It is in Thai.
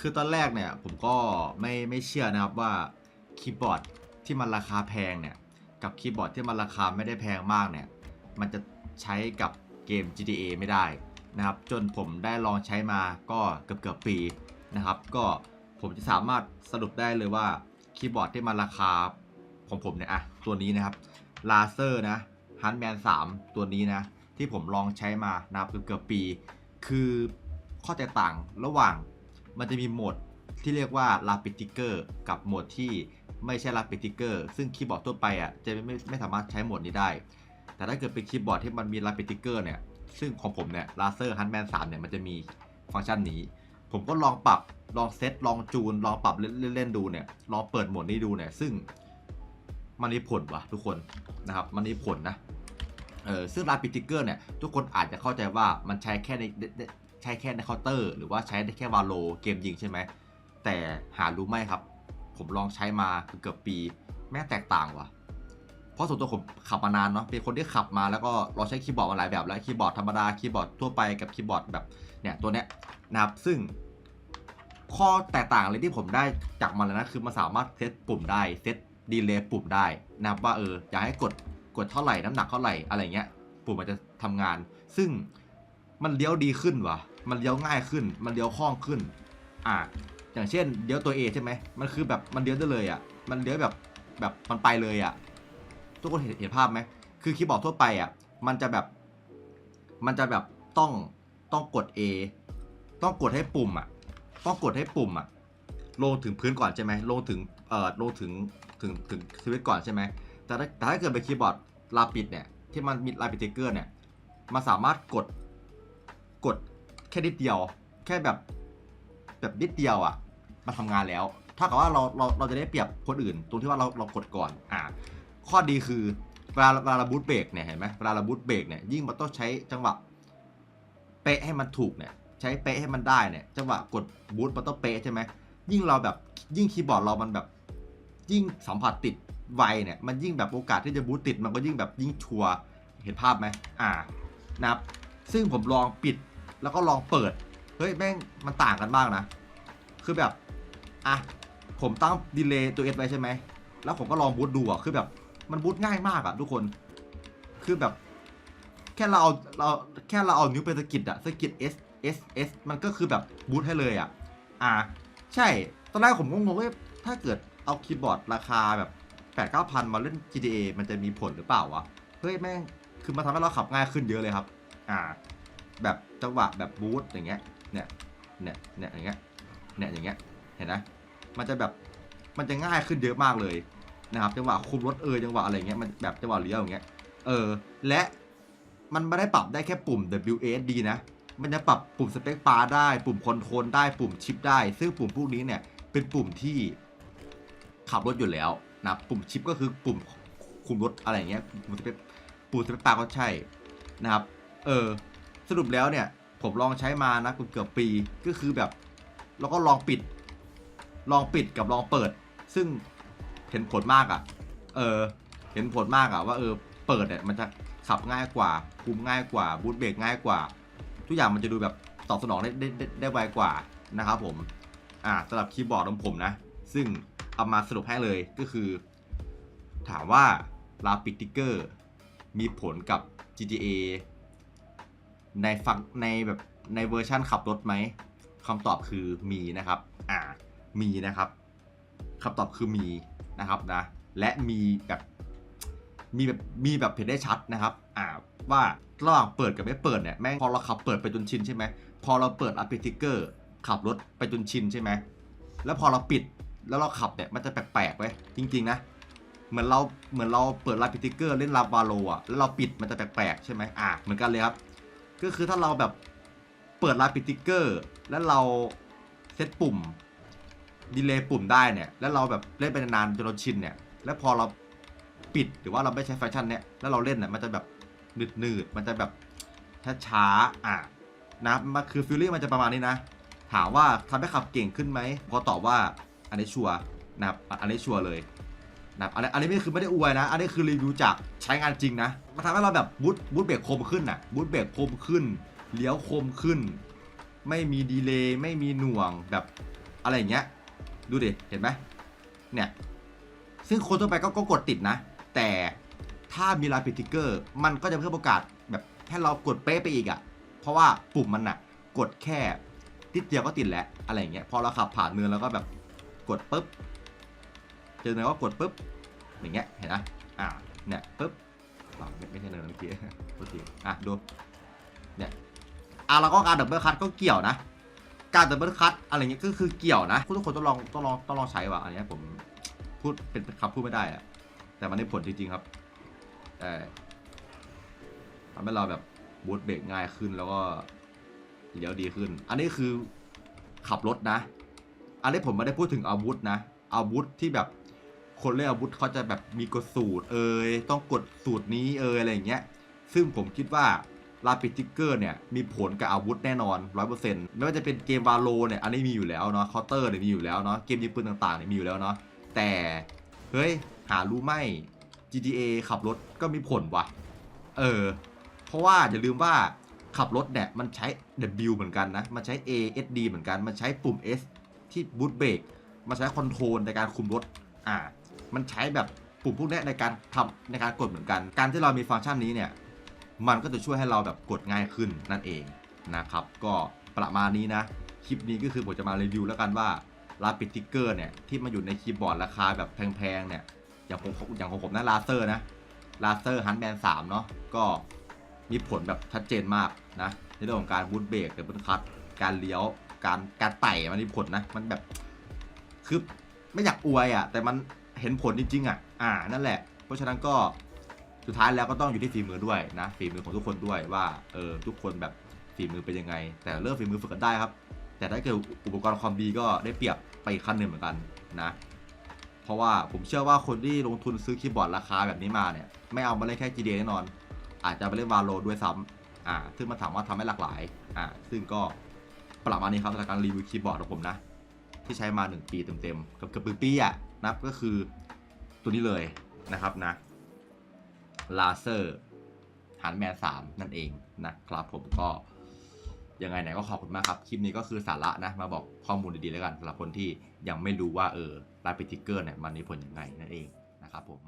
คือตอนแรกเนี่ยผมก็ไม่ไม่เชื่อนะครับว่าคีย์บอร์ดที่มันราคาแพงเนี่ย กับคีย์บอร์ดที่มันราคาไม่ได้แพงมากเนี่ย มันจะใช้กับเกม GTA ไม่ได้นะครับ จนผมได้ลองใช้มาก็เกือบเกือบปีนะครับ ก็ผมจะสามารถสรุปได้เลยว่าคีย์บอร์ดที่มันราคาของผมเนี่ยอะตัวนี้นะครับลาเซอร์นะฮันแมน3ตัวนี้นะ ที่ผมลองใช้มานะครับเกือบเกือบปี คือข้อแตกต่างระหว่าง มันจะมีโหมดที่เรียกว่า Rapid Trigger กับโหมดที่ไม่ใช่ Rapid Trigger ซึ่งคีย์บอร์ดทั่วไปอะจะไม่ไม่ไม่สามารถใช้โหมดนี้ได้ แต่ถ้าเกิดเป็นคีย์บอร์ดที่มันมี Rapid Trigger เนี่ยซึ่งของผมเนี่ย Razer Huntman 3เนี่ยมันจะมีฟังก์ชันนี้ ผมก็ลองปรับลองเซตลองจูน ลองปรับเล่นๆดูเนี่ยลองเปิดโหมดนี้ดูเนี่ยซึ่งมันมีผลว่ะทุกคนนะครับมันมีผลนะเออซึ่ง Rapid Trigger เนี่ยทุกคนอาจจะเข้าใจว่ามันใช้แค่ใน ใช้แค่ในเคาน์เตอร์ หรือว่าใช้ได้แค่วาโลเกมยิงใช่ไหม แต่หารู้ไหมครับ ผมลองใช้มาเกือบปี แม่งแตกต่างว่ะ เพราะส่วนตัวผมขับมานานเนาะ เป็นคนที่ขับมาแล้วก็เราใช้คีย์บอร์ดมาหลายแบบแล้วคีย์บอร์ดธรรมดาคีย์บอร์ดทั่วไปกับคีย์บอร์ดแบบเนี่ยตัวเนี้ยนะครับซึ่งข้อแตกต่างเลยที่ผมได้จากมันเลยนะคือมันสามารถเซตปุ่มได้เซตดีเลย์ปุ่มได้นะครับว่าเอออยากให้กดกดเท่าไหร่น้ำหนักเท่าไหร่อะไรเงี้ยปุ่มมันจะทำงาน ซึ่งมันเลี้ยวดีขึ้นว่ะ มันเลี้ยวง่ายขึ้น มันเลี้ยวคล่องขึ้น อ่า อย่างเช่นเลี้ยวตัว A ใช่ไหมมันคือแบบมันเลี้ยวได้เลยอะ มันเลี้ยวแบบแบบมันไปเลยอะ ทุกคนเห็นเห็นภาพไหม คือคีย์บอร์ดทั่วไปอะ มันจะแบบ มันจะแบบต้องต้องกด A ต้องกดให้ปุ่มอะ ต้องกดให้ปุ่มอะ ลงถึงพื้นก่อนใช่ไหมลงถึงเอ่อลงถึงถึงถึงสวิตช์ก่อนใช่ไหมแต่ถ้าแต่ถ้าเกิดเป็นคีย์บอร์ดลาปิดเนี่ยที่มันมีลาปิดเทเกอร์เนี่ยมันสามารถกดกด แค่นิดเดียว แค่แบบแบบนิดเดียวอะมาทำงานแล้วถ้ากับว่าเราเราเราจะได้เปรียบคนอื่น ตรงที่ว่าเราเรากดก่อนอ่าข้อดีคือเวลาเวลาเราบูทเบรกเนี่ยเห็นไหมเวลาเราบูทเบรกเนี่ยยิ่งมันต้องใช้จังหวะเป๊ะให้มันถูกเนี่ยใช้เป๊ะให้มันได้เนี่ยจังหวะกดบูทมันต้องเป๊ะใช่ไหมยิ่งเราแบบยิ่งคีย์บอร์ดเรามันแบบ ยิ่งสัมผัสติดไวเนี่ยมันยิ่งแบบโอกาสที่จะบูทติดมันก็ยิ่งแบบยิ่งชัวเห็นภาพไหมอ่านะครับซึ่งผมลองปิด แล้วก็ลองเปิด เฮ้ยแม่งมันต่างกันมากนะ คือแบบ อะ ผมตั้งดีเลย์ตัวเอสไว้ใช่ไหม แล้วผมก็ลองบูทดูอะ คือแบบมันบูทง่ายมากอะทุกคน คือแบบ แค่เราเอาเราแค่เราเอานิ้วไปสกิดอะสกิด S S S มันก็คือแบบบูทให้เลยอะอ่าใช่ ตอนแรกผมก็งงว่าถ้าเกิดเอาคีย์บอร์ดราคาแบบแปดเก้าพันมาเล่น GTA มันจะมีผลหรือเปล่าวะ เฮ้ยแม่ง คือมันทำให้เราขับง่ายขึ้นเยอะเลยครับ อ่า แบบจังหวะแบบบูทอย่างเงี้ยเนี่ยเนี่ยเนี่ยอย่างเงี้ยเนี่ยอย่างเงี้ยเห็นไหมมันจะแบบมันจะง่ายขึ้นเยอะมากเลยนะครับจังหวะคุมรถเอยจังหวะอะไรเงี้ยมันแบบจังหวะเลี้ยวอย่างเงี้ยเออและมันไม่ได้ปรับได้แค่ปุ่ม WASD นะ มันจะปรับปุ่มสเปคบาร์ได้ ปุ่มคอนโทรลได้ ปุ่มชิปได้ ซึ่งปุ่มพวกนี้เนี่ย เป็นปุ่มที่ขับรถอยู่แล้วนะ ปุ่มชิปก็คือปุ่มคุมรถอะไรเงี้ย ปุ่มสเปคปุ่มสเปคบาร์ก็ใช่นะครับ เออ สรุปแล้วเนี่ย ผมลองใช้มานะเกือบปีก็คือแบบเราก็ลองปิด ลองปิดกับลองเปิด ซึ่งเห็นผลมากอะ่ะ เออ เห็นผลมากอะ่ะว่าเออเปิดเนี่ยมันจะขับง่ายกว่า คุมง่ายกว่าบูทเบรกง่ายกว่า ทุกอย่างมันจะดูแบบตอบสนองได้ได้ได้ได้ไวกว่านะครับผม อ่าสำหรับคีย์บอร์ดของผมนะ ซึ่งเอามาสรุปให้เลยก็คือ ถามว่า Rapid Trigger มีผลกับ GTA ในฝั่งในแบบในเวอร์ชั่นขับรถไหมคำตอบคือมีนะครับ อ่า มีนะครับคำตอบคือมีนะครับนะ และมีแบบมีแบบมีแบบเห็นได้ชัดนะครับ อ่า ว่าระหว่างเปิดกับไม่เปิดเนี่ย แม่งพอเราขับเปิดไปจนชินใช่ไหม พอเราเปิดอัพพิทิเกอร์ ขับรถไปจนชินใช่ไหม แล้วพอเราปิดแล้วเราขับเนี่ยมันจะแปลกๆไว้จริงๆนะ เหมือนเราเหมือนเราเปิดลาพิทิเกอร์เล่นลาบาโลอะแล้วเราปิดมันจะแปลกๆใช่ไหมอ่าเหมือนกันเลยครับ ก็คือถ้าเราแบบเปิดลาพิทิกเกอร์ แล้วเราเซตปุ่มดีเลย์ปุ่มได้เนี่ย แล้วเราแบบเล่นไปนานจนเราชินเนี่ย แล้วพอเราปิดหรือว่าเราไม่ใช้ฟังก์ชันเนี่ย แล้วเราเล่นเนี่ยมันจะแบบหนืดๆมันจะแบบช้าๆอะนะมันคือฟีลลิ่งมันจะประมาณนี้นะ ถามว่าทำให้ขับเก่งขึ้นไหมพอตอบว่าอันนี้ชัวร์นะครับอันนี้ชัวร์เลย นะครับอันนี้อันนี้ไม่คือไม่ได้อวยนะ อันนี้คือรีวิวจากใช้งานจริงนะ มันทำให้เราแบบบูทบูทเบรกคมขึ้นอะบูทเบรกคมขึ้น เลี้ยวคมขึ้น ไม่มีดีเลย์ไม่มีหน่วงแบบอะไรอย่างเงี้ย ดูดิ เห็นไหมเนี่ย ซึ่งคนทั่วไปก็ก็กดติดนะ แต่ถ้ามีลายปิดทิกเกอร์ มันก็จะเพิ่มโอกาสแบบถ้เรากดเป๊ะไปอีกอะ่ะ เพราะว่าปุ่มมันอะกดแค่ติดเดียวก็ติดแล้วอะไรอย่างเงี้ย พอเราขับผ่านเนินแล้วก็แบบกดปุ๊บ เจอเนินก็กดปุ๊บอย่างเงี้ยเห็นนะอ่าเนี่ยปุ๊บไม่ใช่เนินเมื่อกี้โทษทีอะดูเนี่ยอะแล้วก็การดับเบิลคัทก็เกี่ยวนะ การดับเบิลคัทอะไรเงี้ยก็คือเกี่ยวนะทุกคนต้องลองต้องลองต้องลองใช้ว่ะอันนี้ผมพูดเป็นคำพูดไม่ได้อะแต่มันได้ผลจริงๆครับเออทำให้เราแบบบูทเบรกง่ายขึ้นแล้วก็เลี้ยวดีขึ้น อันนี้คือขับรถนะ อันนี้ผมไม่ได้พูดถึงอาวุธนะอาวุธที่แบบ คนเล่นอาวุธเขาจะแบบมีกฎสูตรเอยต้องกดสูตรนี้เอยอะไรอย่างเงี้ย ซึ่งผมคิดว่าลาปิดทิกเกอร์เนี่ยมีผลกับอาวุธแน่นอน 100%ไม่ว่าจะเป็นเกมวาโลเนี่ยอันนี้มีอยู่แล้วเนาะคาน์เตอร์เนี่ยมีอยู่แล้วเนาะเกมยิงปืนต่างๆเนี่ยมีอยู่แล้วเนาะแต่เฮ้ยหารู้ไหม GTA ขับรถก็มีผลว่ะ เออ เพราะว่าอย่าลืมว่าขับรถเนี่ยมันใช้ W เหมือนกันนะ มันใช้ A S D เหมือนกัน มันใช้ปุ่ม S ที่บูทเบรกมันใช้คอนโทรลในการคุมรถ อ่า มันใช้แบบปุ่มพวกนี้ในการทำในการกดเหมือนกัน การที่เรามีฟังก์ชันนี้เนี่ย มันก็จะช่วยให้เราแบบกดง่ายขึ้นนั่นเองนะครับ ก็ประมาณนี้นะ คลิปนี้ก็คือผมจะมารีวิวแล้วกันว่าลาปิดทิ๊กเกอร์เนี่ยที่มาอยู่ในคีย์บอร์ดราคาแบบแพงๆเนี่ย อย่างผมอย่างของผมนะลาเซอร์นะลาเซอร์ฮันแมนสามเนาะก็มีผลแบบชัดเจนมากนะในเรื่องของการบูทเบรกหรือบูทคัตการเลี้ยวการการไต่มันมีผลนะ มันแบบคือไม่อยากอวยอะแต่มัน เห็นผลจริงๆอะอ่านั่นแหละ เพราะฉะนั้นก็สุดท้ายแล้วก็ต้องอยู่ที่ฝีมือด้วยนะฝีมือของทุกคนด้วยว่าเออทุกคนแบบฝีมือเป็นยังไง แต่เรื่องฝีมือฝึกกันได้ครับ แต่ถ้าเกิดอุปกรณ์ความดีก็ได้เปรียบไปขั้นหนึ่งเหมือนกันนะเพราะว่าผมเชื่อว่าคนที่ลงทุนซื้อคีย์บอร์ดราคาแบบนี้มาเนี่ยไม่เอามาเล่นแค่ GTA แน่นอน อาจจะไปเล่นวาโลด้วยซ้ำอ่าซึ่งมันถามว่าทำให้หลากหลายอ่าซึ่งก็ประมาณนี้ครับสำหรับการรีวิวคีย์บอร์ดของผมนะที่ใช้มา 1 ปีเต็มๆกับเกือบปีอะ นับก็คือตัวนี้เลยนะครับนะลาเซอร์หันแมนสามนั่นเองนะครับผมก็ยังไงไหนก็ขอบคุณมากครับ คลิปนี้ก็คือสาระนะ มาบอกข้อมูลดีๆแล้วกันสำหรับคนที่ยังไม่รู้ว่าเออลายปิดทิกเกอร์เนี่ยมันมีผลยังไงนั่นเองนะครับผม